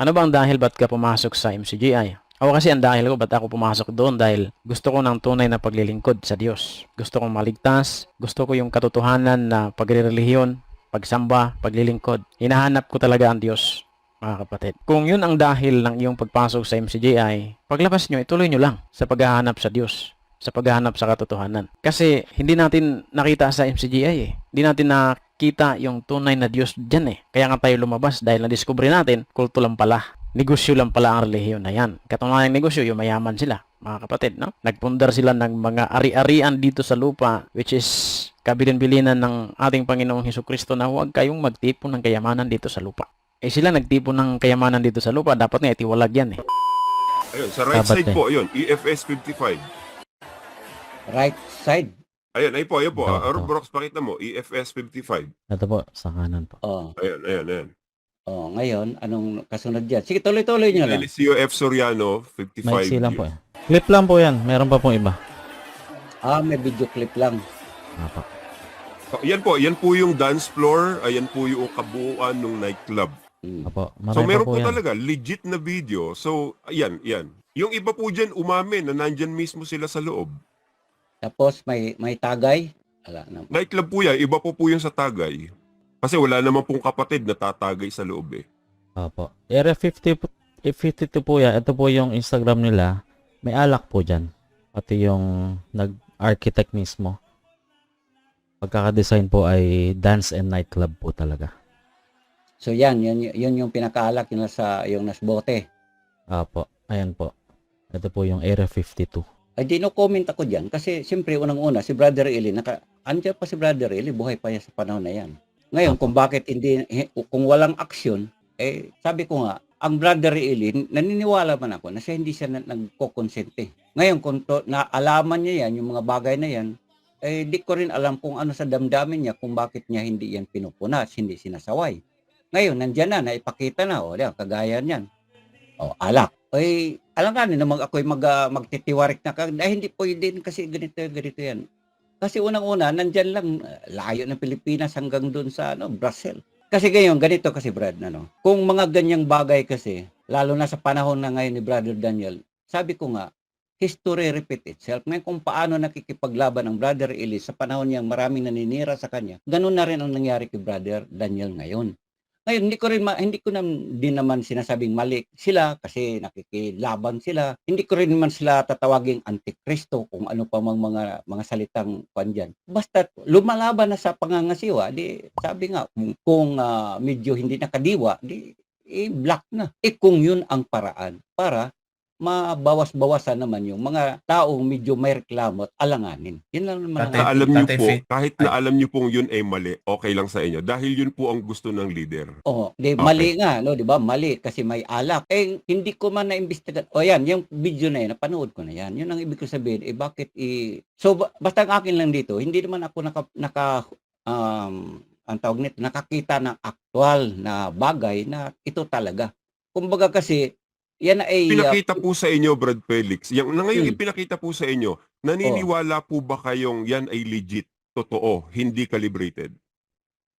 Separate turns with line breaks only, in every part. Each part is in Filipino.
Ano ba ang dahil ba't ka pumasok sa MCGI? Ako kasi ang dahil ko ba't ako pumasok doon dahil gusto ko ng tunay na paglilingkod sa Diyos. Gusto kong maligtas, gusto ko yung katotohanan na pagre-relihiyon, pagsamba, paglilingkod. Hinahanap ko talaga ang Diyos, mga kapatid. Kung yun ang dahil ng iyong pagpasok sa MCGI, paglabas nyo, ituloy nyo lang sa paghahanap sa Diyos sa paghahanap sa katotohanan. Kasi hindi natin nakita sa MCGI eh. Hindi natin nakita yung tunay na Diyos dyan eh. Kaya nga tayo lumabas dahil na-discover natin, kulto lang pala. Negosyo lang pala ang relihiyon na yan. Katunayan negosyo, yung mayaman sila, mga kapatid, no? Nagpundar sila ng mga ari-arian dito sa lupa, which is kabilin-bilinan ng ating Panginoong Hesus Kristo na huwag kayong magtipon ng kayamanan dito sa lupa. Eh sila nagtipon ng kayamanan dito sa lupa, dapat nga itiwalag yan eh.
Ayun, sa right
Sabat
side
eh.
po, ayun, EFS 55.
Right side.
Ayun, ayun po, ayun po.
Ito,
Uh,
ito.
Brox, pakita mo, EFS 55.
Ito po, sa kanan po.
Oh,
Ayun, ayun, ayun.
oh, ngayon, anong kasunod diyan? Sige, tuloy-tuloy niyo lang.
Eliseo F. Soriano, 55
Maiksi lang po eh. Clip lang po yan. Meron pa pong iba.
Ah, may video clip lang.
Apa.
So, yan po, yan po yung dance floor, ayan po yung kabuuan ng nightclub.
Hmm.
Apo. Marami
So meron
pa
po,
po yan.
talaga, legit na video. So, ayan, yan. Yung iba po dyan, umamin na nandyan mismo sila sa loob.
Tapos may may tagay. Ala na.
Nightclub po yan, iba po po yung sa Tagay. Kasi wala naman pong kapatid na tatagay sa loob eh.
Apo. Area 50 po, eh, 52 po yan. Ito po yung Instagram nila. May alak po dyan. Pati yung nag-architect mismo. Pagkakadesign po ay dance and nightclub po talaga.
So yan, yun, yun yung pinakaalak yung nasa yung nasbote.
Apo. Ayan po. Ito po yung Area 52.
Ay di no comment ako diyan kasi siyempre unang-una si Brother Eli naka andiyan pa si Brother Eli buhay pa yan sa panahon na yan. Ngayon kung bakit hindi kung walang aksyon eh sabi ko nga ang Brother Eli naniniwala man ako na siya hindi siya na, nagko-consente. Ngayon kung to, naalaman niya yan yung mga bagay na yan eh di ko rin alam kung ano sa damdamin niya kung bakit niya hindi yan pinupunas, hindi sinasaway. Ngayon nandiyan na naipakita na o diyan kagaya niyan. O alak. Ay, alam ka na mag ako'y mag, ah, magtitiwarik na ka. Ay, hindi pwede kasi ganito, ganito yan. Kasi unang-una, nandyan lang, ah, layo ng Pilipinas hanggang doon sa ano, Brazil. Kasi ngayon, ganito kasi Brad, ano, kung mga ganyang bagay kasi, lalo na sa panahon na ngayon ni Brother Daniel, sabi ko nga, history repeat itself. Ngayon kung paano nakikipaglaban ang Brother Eli sa panahon niyang maraming naninira sa kanya, ganun na rin ang nangyari kay Brother Daniel ngayon. Ngayon, hindi ko rin ma- hindi ko nam, din naman sinasabing mali sila kasi nakikilaban sila. Hindi ko rin naman sila tatawaging antikristo kung ano pa mang mga mga salitang kwan. Basta lumalaban na sa pangangasiwa, di sabi nga kung, ah, medyo hindi nakadiwa, di eh, black na. Eh kung yun ang paraan para mabawas-bawasan naman yung mga taong medyo may reklamo at alanganin. Yun lang naman.
Tatay-
alam niyo po, kahit na alam niyo pong yun ay mali, okay lang sa inyo. Dahil yun po ang gusto ng leader.
Oh, di mali nga, no, 'di ba? Mali kasi may alak. Eh hindi ko man naimbestigahan. O yan, yung video na yan, napanood ko na yan. Yun ang ibig ko sabihin, eh bakit i So ba- basta ang akin lang dito, hindi naman ako naka, naka um ang tawag nito, nakakita ng aktual na bagay na ito talaga. Kumbaga kasi yan ay uh,
Pinakita po sa inyo, Brad Felix. Yung, na ngayon
Hmm.
ipinakita po sa inyo, naniniwala po ba kayong yan ay legit, totoo, hindi calibrated?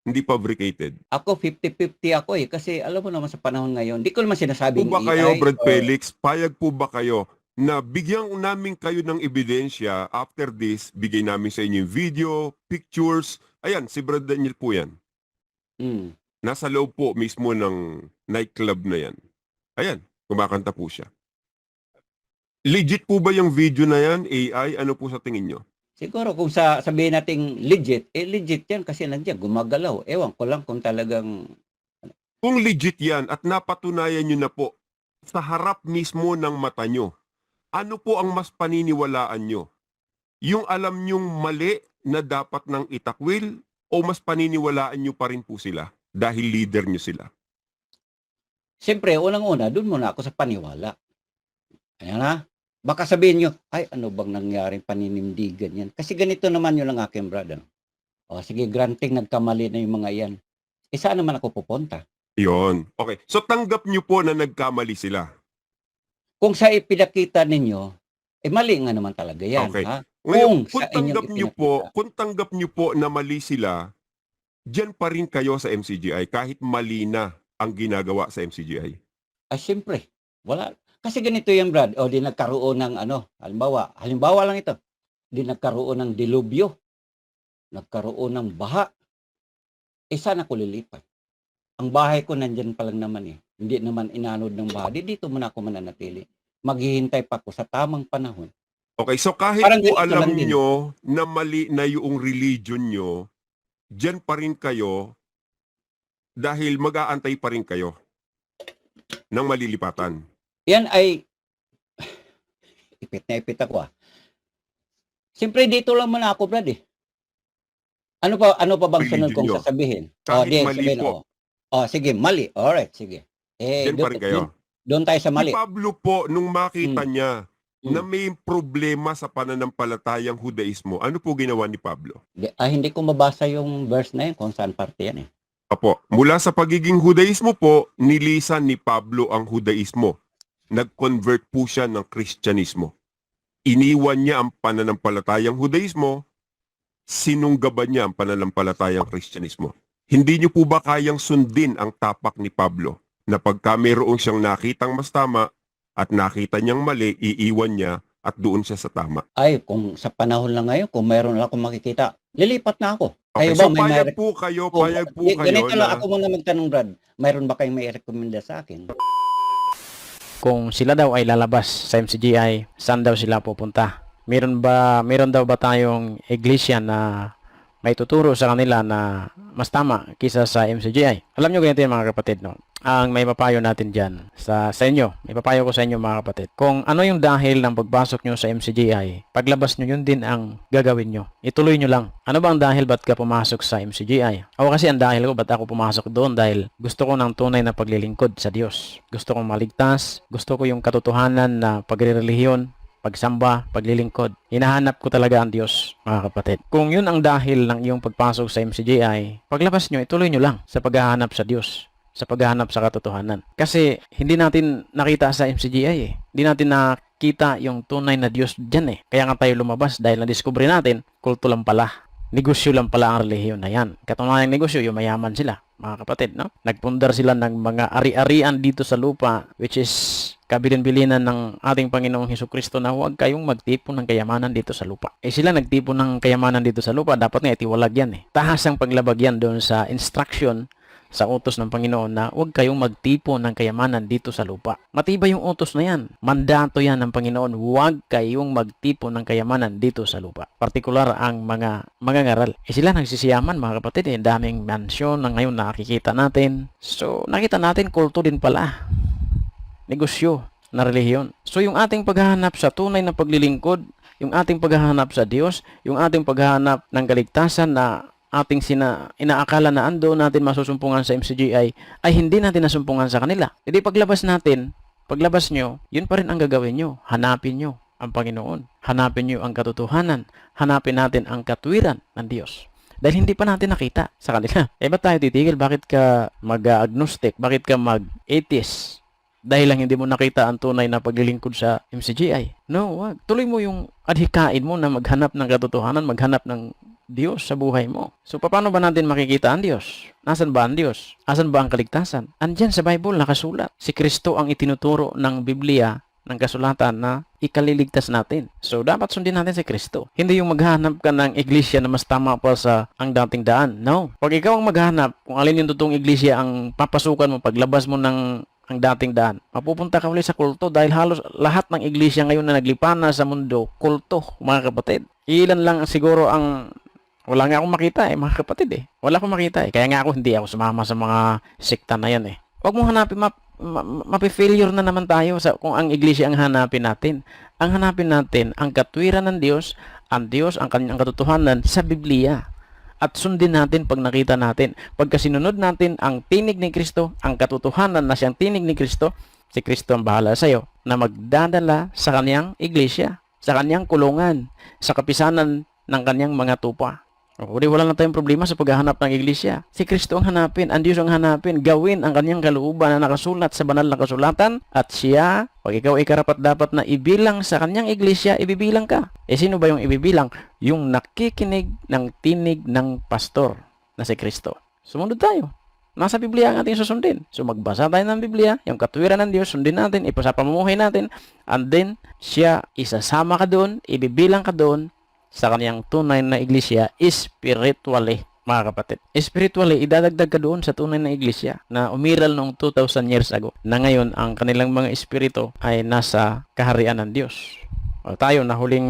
Hindi fabricated.
ako 50-50 ako eh kasi alam mo naman sa panahon ngayon, di ko naman
Po
sinasabing
ba kayo,
AI
Brad
or-
Felix, payag po ba kayo na bigyan namin kayo ng ebidensya after this, bigay namin sa inyo yung video, pictures. Ayan, si Brad Daniel po yan.
Hmm.
Nasa loob po mismo ng nightclub na yan. Ayan, kumakanta po siya. Legit po ba yung video na yan, AI? Ano po sa tingin nyo?
Siguro kung sa sabihin nating legit, eh legit yan kasi nandiyan gumagalaw. Ewan ko lang kung talagang
Kung legit yan at napatunayan nyo na po sa harap mismo ng mata nyo, ano po ang mas paniniwalaan nyo? Yung alam nyong mali na dapat nang itakwil o mas paniniwalaan nyo pa rin po sila dahil leader nyo sila?
Siyempre, unang-una, doon muna ako sa paniwala. Ayan na. Baka sabihin nyo, ay, ano bang nangyaring paninindigan yan? Kasi ganito naman yun ang aking brother. O, sige, granting nagkamali na yung mga yan. Eh, saan naman ako pupunta?
Yon. Okay. So tanggap nyo po na nagkamali sila.
Kung sa ipinakita ninyo, eh, mali nga naman talaga yan.
Okay.
Ha?
Ngayon,
Kung
kung tanggap nyo po, kung tanggap nyo po na mali sila, dyan pa rin kayo sa MCGI kahit mali na ang ginagawa sa MCGI.
Ay, siyempre, wala. Kasi ganito yan, Brad. O, di nagkaroon ng ano, halimbawa, halimbawa lang ito. Di nagkaroon ng dilubyo. Nagkaroon ng baha. Eh, saan ako lilipat? Ang bahay ko nandyan pa lang naman eh. Hindi naman inanod ng baha. Di dito muna ako mananatili. Maghihintay pa ako sa tamang panahon.
Okay, so kahit
Parang
po alam nyo na mali na yung religion nyo, dyan pa rin kayo dahil mag-aantay pa rin kayo ng malilipatan.
Yan ay ipit na ipit ako ah. Siyempre dito lang muna ako, Brad eh. Ano pa ano pa bang sunod kong sasabihin?
Kahit
di,
mali
sabihin
po.
ako. Oh, sige, mali. Alright, sige. Eh,
Dyan pa rin kayo.
doon- tayo sa mali.
Si Pablo po, nung makita niya
Mm.
na may problema sa pananampalatayang Hudaismo, ano po ginawa ni Pablo?
Ah, hindi ko mabasa yung verse na yun kung saan parte yan eh.
Apo, mula sa pagiging Hudaismo po, nilisan ni Pablo ang Hudaismo. Nag-convert po siya ng Kristyanismo. Iniwan niya ang pananampalatayang Hudaismo, sinunggaban niya ang pananampalatayang Kristyanismo. Hindi niyo po ba kayang sundin ang tapak ni Pablo na pagka mayroong siyang nakitang mas tama at nakita niyang mali, iiwan niya at doon siya sa tama?
Ay, kung sa panahon lang ngayon, kung mayroon lang akong makikita, lilipat na ako.
Okay,
Kayo ba,
so
may
payag
may-
po kayo,
Oh,
payag po kayo
Ganito lang
na...
ako muna magtanong, Brad. Mayroon ba kayong may rekomenda sa akin?
Kung sila daw ay lalabas sa MCGI, saan daw sila pupunta? Meron ba meron daw ba tayong iglesia na may tuturo sa kanila na mas tama kisa sa MCGI? Alam nyo ganito yan mga kapatid, no? Ang may papayo natin dyan sa, sa inyo, may papayo ko sa inyo mga kapatid. Kung ano yung dahil ng pagpasok nyo sa MCGI, paglabas nyo yun din ang gagawin nyo. Ituloy nyo lang. Ano ba ang dahil ba't ka pumasok sa MCGI? Ako kasi ang dahil ko ba't ako pumasok doon dahil gusto ko ng tunay na paglilingkod sa Diyos. Gusto kong maligtas, gusto ko yung katotohanan na pagre-relihiyon, pagsamba, paglilingkod. Hinahanap ko talaga ang Diyos, mga kapatid. Kung yun ang dahil ng iyong pagpasok sa MCGI, paglabas nyo, ituloy nyo lang sa paghahanap sa Diyos sa paghahanap sa katotohanan. Kasi hindi natin nakita sa MCGI eh. Hindi natin nakita yung tunay na Diyos dyan eh. Kaya nga tayo lumabas dahil na-discover natin, kulto lang pala. Negosyo lang pala ang relihiyon na yan. Katunayang negosyo, yung mayaman sila, mga kapatid, no? Nagpundar sila ng mga ari-arian dito sa lupa, which is kabilin-bilinan ng ating Panginoong Heso Kristo na huwag kayong magtipon ng kayamanan dito sa lupa. Eh sila nagtipon ng kayamanan dito sa lupa, dapat nga itiwalag yan eh. Tahas ang paglabag yan doon sa instruction sa utos ng Panginoon na huwag kayong magtipon ng kayamanan dito sa lupa. Matibay yung utos na yan. Mandato yan ng Panginoon. Huwag kayong magtipon ng kayamanan dito sa lupa. Partikular ang mga mangangaral. Eh sila nagsisiyaman mga kapatid. Eh. Daming mansyon na ngayon nakikita natin. So nakita natin kulto din pala. Negosyo na relihiyon. So yung ating paghahanap sa tunay na paglilingkod, yung ating paghahanap sa Diyos, yung ating paghahanap ng kaligtasan na ating sina, inaakala na ando natin masusumpungan sa MCGI ay hindi natin nasumpungan sa kanila. Hindi paglabas natin, paglabas nyo, yun pa rin ang gagawin nyo. Hanapin nyo ang Panginoon. Hanapin nyo ang katotohanan. Hanapin natin ang katwiran ng Diyos. Dahil hindi pa natin nakita sa kanila. Eh ba't tayo titigil? Bakit ka mag-agnostic? Bakit ka mag-atheist? Dahil lang hindi mo nakita ang tunay na paglilingkod sa MCGI. No, wag. Tuloy mo yung adhikain mo na maghanap ng katotohanan, maghanap ng Diyos sa buhay mo. So, paano ba natin makikita ang Diyos? Nasaan ba ang Diyos? Asan ba ang kaligtasan? Andyan sa Bible nakasulat. Si Kristo ang itinuturo ng Biblia ng kasulatan na ikaliligtas natin. So, dapat sundin natin si Kristo. Hindi yung maghanap ka ng iglesia na mas tama pa sa ang dating daan. No. Pag ikaw ang maghanap kung alin yung totoong iglesia ang papasukan mo paglabas mo ng ang dating daan. Mapupunta ka ulit sa kulto dahil halos lahat ng iglesia ngayon na naglipana sa mundo, kulto, mga kapatid. Ilan lang siguro ang wala nga akong makita eh, mga kapatid eh. Wala akong makita eh. Kaya nga ako hindi ako sumama sa mga sekta na yan eh. Huwag mo hanapin, map, ma, mapi-failure na naman tayo sa kung ang iglesia ang hanapin natin. Ang hanapin natin, ang katwiran ng Diyos, ang Diyos, ang kanyang katotohanan sa Biblia. At sundin natin pag nakita natin. Pagka sinunod natin ang tinig ni Kristo, ang katotohanan na siyang tinig ni Kristo, si Kristo ang bahala sa iyo na magdadala sa kanyang iglesia, sa kanyang kulungan, sa kapisanan ng kanyang mga tupa. Di wala na tayong problema sa paghahanap ng iglesia. Si Kristo ang hanapin, ang Diyos ang hanapin, gawin ang kanyang kalooban na nakasulat sa banal na kasulatan at siya, pag ikaw ay karapat dapat na ibilang sa kanyang iglesia, ibibilang ka. Eh sino ba yung ibibilang? Yung nakikinig ng tinig ng pastor na si Kristo. Sumunod tayo. Nasa Biblia ang ating susundin. So magbasa tayo ng Biblia, yung katwiran ng Diyos, sundin natin, ipasapamumuhay natin, and then siya isasama ka doon, ibibilang ka doon sa kaniyang tunay na iglesia spiritually mga kapatid. Spiritually, idadagdag ka doon sa tunay na iglesia na umiral noong 2,000 years ago na ngayon ang kanilang mga espiritu ay nasa kaharian ng Diyos. O tayo na huling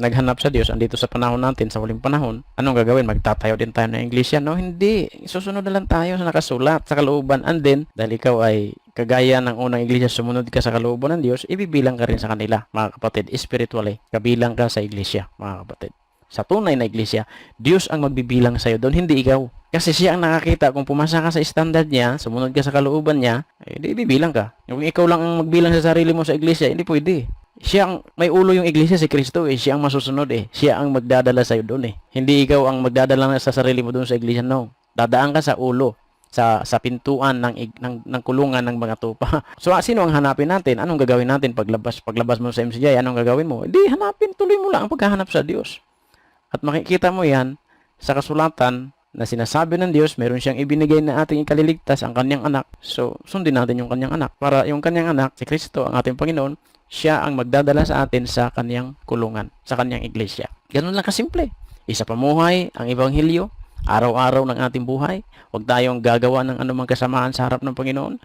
naghanap sa Diyos, andito sa panahon natin, sa huling panahon, anong gagawin? Magtatayo din tayo ng iglesia? No, hindi. Susunod na lang tayo sa nakasulat, sa kalooban. And then, dahil ikaw ay kagaya ng unang iglesia, sumunod ka sa kalooban ng Diyos, ibibilang ka rin sa kanila, mga kapatid, spiritually. Kabilang ka sa iglesia, mga kapatid. Sa tunay na iglesia, Diyos ang magbibilang sa iyo doon, hindi ikaw. Kasi siya ang nakakita kung pumasa ka sa standard niya, sumunod ka sa kalooban niya, eh, ibibilang ka. Kung ikaw lang ang magbilang sa sarili mo sa iglesia, hindi pwede. Siya ang may ulo yung iglesia si Kristo eh. Siya ang masusunod eh. Siya ang magdadala sa iyo doon eh. Hindi ikaw ang magdadala sa sarili mo doon sa iglesia no. Dadaan ka sa ulo sa sa pintuan ng, ng ng kulungan ng mga tupa. So ah, sino ang hanapin natin? Anong gagawin natin paglabas paglabas mo sa MCJ? Anong gagawin mo? Hindi hanapin tuloy mo lang ang paghahanap sa Diyos. At makikita mo 'yan sa kasulatan na sinasabi ng Diyos, meron siyang ibinigay na ating ikaliligtas ang kanyang anak. So, sundin natin yung kanyang anak. Para yung kanyang anak, si Kristo, ang ating Panginoon, siya ang magdadala sa atin sa kanyang kulungan, sa kanyang iglesia. Ganun lang kasimple. Isa pamuhay, ang Ebanghelyo, araw-araw ng ating buhay. Huwag tayong gagawa ng anumang kasamaan sa harap ng Panginoon.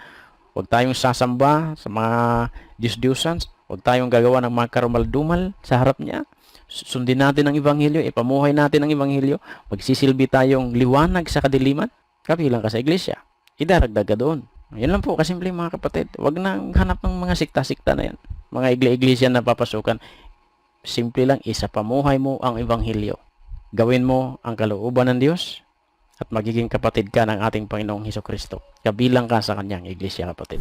Huwag tayong sasamba sa mga Diyos-Diyosan. Huwag tayong gagawa ng mga karumal-dumal sa harap niya. Sundin natin ang Ebanghelyo, ipamuhay natin ang Ebanghelyo. Magsisilbi tayong liwanag sa kadiliman. Kabilang ka sa iglesia. Idaragdag ka doon. Yan lang po, kasimple mga kapatid. Huwag na hanap ng mga sikta-sikta na yan. Mga iglesia na papasukan. Simple lang, isa pamuhay mo ang Ebanghelyo. Gawin mo ang kalooban ng Diyos at magiging kapatid ka ng ating Panginoong Heso Kristo. Kabilang ka sa kanyang iglesia kapatid.